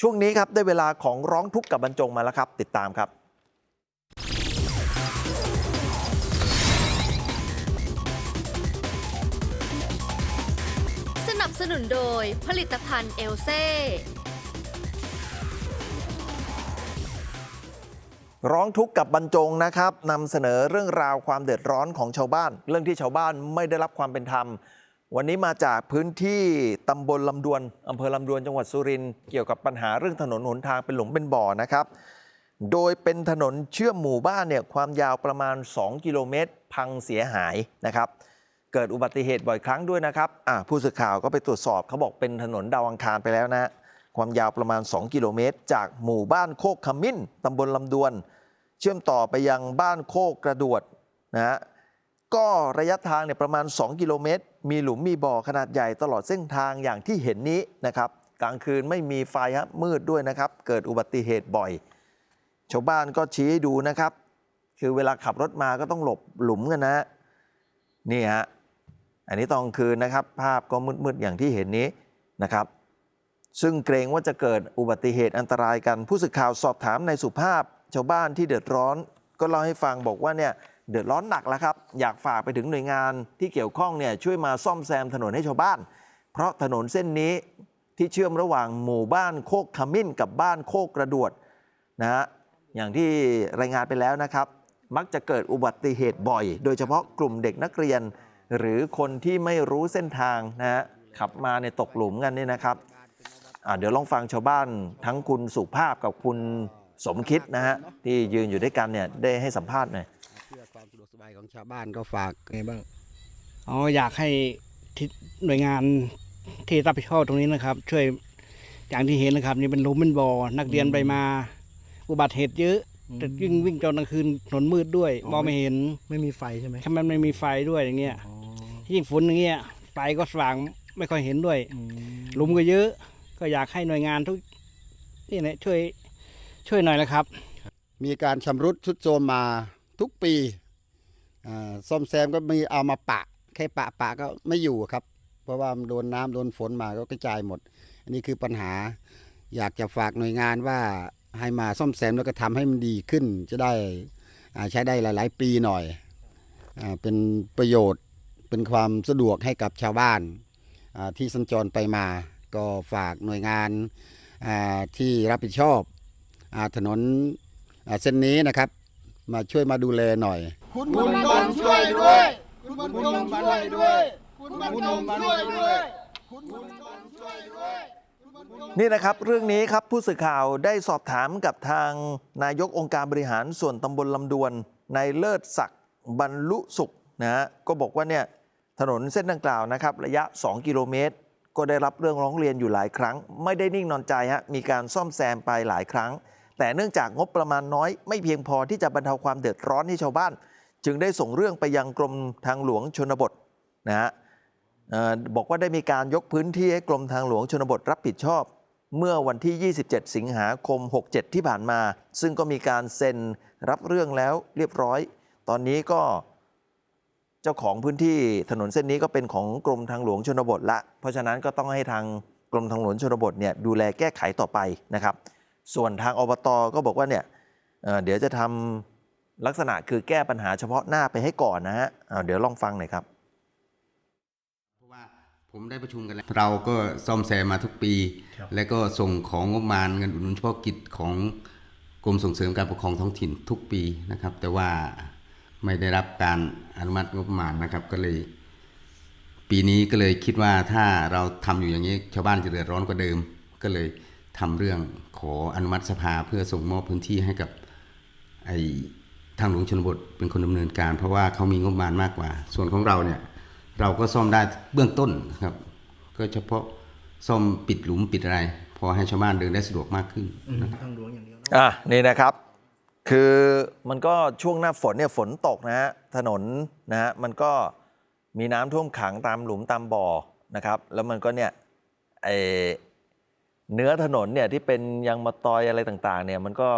ช่วงนี้ครับได้เวลาของร้องทุกข์กับบรรจงมาแล้วครับ ติดตามครับ สนับสนุนโดยผลิตภัณฑ์เอลเซ่ร้องทุกข์กับบรรจงนะครับนำเสนอเรื่องราวความเดือดร้อนของชาวบ้าน เรื่องที่ชาวบ้านไม่ได้รับความเป็นธรรม วันนี้มาจากพื้นที่ตำบลลำดวนอำเภอลำดวนจังหวัดสุรินทร์เกี่ยวกับปัญหาเรื่องถนนหนทางเป็นหลุมเป็นบ่อนะครับ โดยเป็นถนนเชื่อมหมู่บ้านเนี่ยความยาวประมาณ 2 กิโลเมตร พังเสียหายนะครับ เกิดอุบัติเหตุบ่อยครั้งด้วยนะครับผู้สื่อข่าวก็ไปตรวจสอบเขาบอกเป็นถนนดาวอังคารไปแล้วนะความยาวประมาณ 2 กิโลเมตร จากหมู่บ้านโคกขมิ้นตำบลลำดวน เชื่อมต่อไปยังบ้านโคกกระดวดนะฮะ ก็ระยะทางเนี่ยประมาณ 2 กิโลเมตร มีหลุมมีบ่อขนาดใหญ่ตลอดเส้นทางอย่างที่เห็นนี้นะครับ กลางคืนไม่มีไฟฮะมืดด้วยนะครับ เกิดอุบัติเหตุบ่อย ชาวบ้านก็ชี้ให้ดูนะครับ คือเวลาขับรถมาก็ต้องหลบหลุมกันนะ นี่ฮะ อันนี้ตอนกลางคืนนะครับ ภาพก็มืดๆอย่างที่เห็นนี้นะครับ ซึ่งเกรงว่าจะเกิดอุบัติเหตุอันตรายกัน ผู้สื่อข่าวสอบถามในายสุภาพ ชาวบ้านที่เดือดร้อน ก็เล่าให้ฟังบอกว่าเนี่ย เดือดร้อนหนักแล้วครับ อยากฝากไปถึงหน่วยงานที่เกี่ยวข้องเนี่ยช่วยมาซ่อมแซมถนนให้ชาวบ้าน เพราะถนนเส้นนี้ที่เชื่อมระหว่างหมู่บ้านโคกขมิ้นกับบ้านโคกกระดวดนะฮะอย่างที่รายงานไปแล้วนะครับ มักจะเกิดอุบัติเหตุบ่อย โดยเฉพาะกลุ่มเด็กนักเรียน หรือคนที่ไม่รู้เส้นทางนะฮะขับมาในตกหลุมกันเนี่ยนะครับเดี๋ยวลองฟังชาวบ้านทั้งคุณสุภาพกับคุณสมคิดนะฮะที่ยืนอยู่ด้วยกันเนี่ยได้ให้สัมภาษณ์หน่อย เพื่อความสะดวกสบายของชาวบ้านก็ฝากไงบ้างอ๋ออยากให้ที่หน่วยงานที่รับผิดชอบตรงนี้นะครับ ช่วยอย่างที่เห็นนะครับ นี่เป็นหลุมเป็นบ่อนักเรียนไปมา อุบัติเหตุเยอะแต่วิ่งวิ่งตอนกลางคืนถนนมืดด้วยมองไม่เห็นไม่มีไฟใช่ไหมถ้ามันไม่มีไฟด้วยอย่างเงี้ยอ๋อยิ่งฝนอย่างเงี้ยไฟก็สว่างไม่ค่อยเห็นด้วยอืมหลุมก็เยอะ ก็อยากให้หน่วยงานทุกนี่แหละช่วยช่วยหน่อยนะครับ มีการชำรุดทรุดโทรมมา ทุกปีอ่าซ่อมแซมก็มีเอามาปะ แค่ปะปะก็ไม่อยู่ครับ เพราะว่าโดนน้ำโดนฝนมาก็กระจายหมด อันนี้คือปัญหาอยากจะฝากหน่วยงานว่าให้มาซ่อมแซมแล้วก็ทำให้มันดีขึ้น จะได้ใช้ได้หลาย ๆ ปีหน่อยอาเป็นประโยชน์เป็นความสะดวกให้กับชาวบ้านอ่าที่สัญจรไปมา ก็ฝากหน่วยงานอ่าที่รับผิดชอบอาถนนอ่าเส้นนี้นะครับ มาช่วยมาดูแลหน่อย คุณบรรจงช่วยด้วย คุณบรรจงช่วยด้วย คุณบรรจงช่วยด้วยคุณบรรจงช่วยด้วยนี่นะครับ เรื่องนี้ครับผู้สื่อข่าวได้สอบถามกับทางนายกองค์การบริหารส่วนตำบลลำดวนนายเลิศศักดิ์บรรลุสุขนะฮะก็บอกว่าเนี่ยถนนเส้นดังกล่าวนะครับ ระยะ 2 กิโลเมตร ก็ได้รับเรื่องร้องเรียนอยู่หลายครั้ง ไม่ได้นิ่งนอนใจฮะมีการซ่อมแซมไปหลายครั้ง แต่เนื่องจากงบประมาณน้อยไม่เพียงพอที่จะบรรเทาความเดือดร้อนให้ชาวบ้าน จึงได้ส่งเรื่องไปยังกรมทางหลวงชนบทนะฮะบอกว่าได้มีการยกพื้นที่ให้กรมทางหลวงชนบทรับผิดชอบ เมื่อวันที่ 27 สิงหาคม 67 ที่ผ่านมา ซึ่งก็มีการเซ็นรับเรื่องแล้วเรียบร้อย ตอนนี้ก็เจ้าของพื้นที่ถนนเส้นนี้ก็เป็นของกรมทางหลวงชนบทละ เพราะฉะนั้นก็ต้องให้ทางกรมทางหลวงชนบทเนี่ยดูแลแก้ไขต่อไปนะครับ ส่วนทางอบตก็บอกว่าเนี่ยเอ่อเดี๋ยวจะทำลักษณะคือแก้ปัญหาเฉพาะหน้าไปให้ก่อนนะฮะอ่าเดี๋ยวลองฟังหน่อยครับเพราะว่าผมได้ประชุมกันแล้วเราก็ซ่อมแซมมาทุกปี และก็ส่งของงบประมาณเงินอุดหนุนเฉพาะกิจของกรมส่งเสริมการปกครองท้องถิ่นทุกปีนะครับ แต่ว่าไม่ได้รับการอนุมัติงบประมาณนะครับ ก็เลย ปีนี้ก็เลยคิดว่าถ้าเราทำอยู่อย่างนี้ชาวบ้านจะเดือดร้อนกว่าเดิม ก็เลย ทำเรื่องขออนุมัติสภาเพื่อส่งมอบพื้นที่ให้กับไอทางหลวงชนบทเป็นคนดำเนินการ เพราะว่าเขามีงบประมาณมากกว่า ส่วนของเราเนี่ยเราก็ซ่อมได้เบื้องต้นครับ ก็เฉพาะซ่อมปิดหลุมปิดอะไร พอให้ชาวบ้านเดินได้สะดวกมากขึ้นนะครับทางหลวงอย่างเดียวเนอะอะนี่นะครับ คือมันก็ช่วงหน้าฝนเนี่ยฝนตกนะฮะถนนนะฮะมันก็มีน้ำท่วมขังตามหลุมตามบ่อนะครับ แล้วมันก็เนี่ยไอ เนื้อถนนเนี่ยที่เป็นยางมะตอยอะไรต่างๆเนี่ยมันก็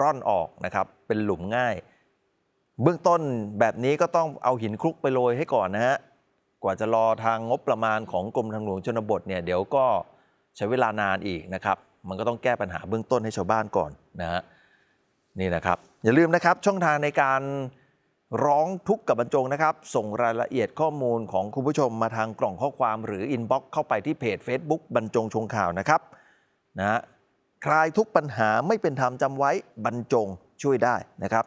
ร่อนออกนะครับเป็นหลุมง่าย เบื้องต้นแบบนี้ก็ต้องเอาหินคลุกไปโรยให้ก่อนนะฮะกว่าจะรอทางงบประมาณของกรมทางหลวงชนบทเนี่ยเดี๋ยวก็ใช้เวลานานอีกนะครับ มันก็ต้องแก้ปัญหาเบื้องต้นให้ชาวบ้านก่อนนะฮะนี่นะครับ อย่าลืมนะครับช่องทางในการร้องทุกข์กับบรรจงนะครับ ส่งรายละเอียดข้อมูลของคุณผู้ชมมาทางกล่องข้อความหรืออินบ็อกซ์เข้าไปที่เพจ Facebook บรรจงชงข่าวนะครับ นะคลายทุกปัญหาไม่เป็นธรรมจำไว้บรรจงช่วยได้นะครับ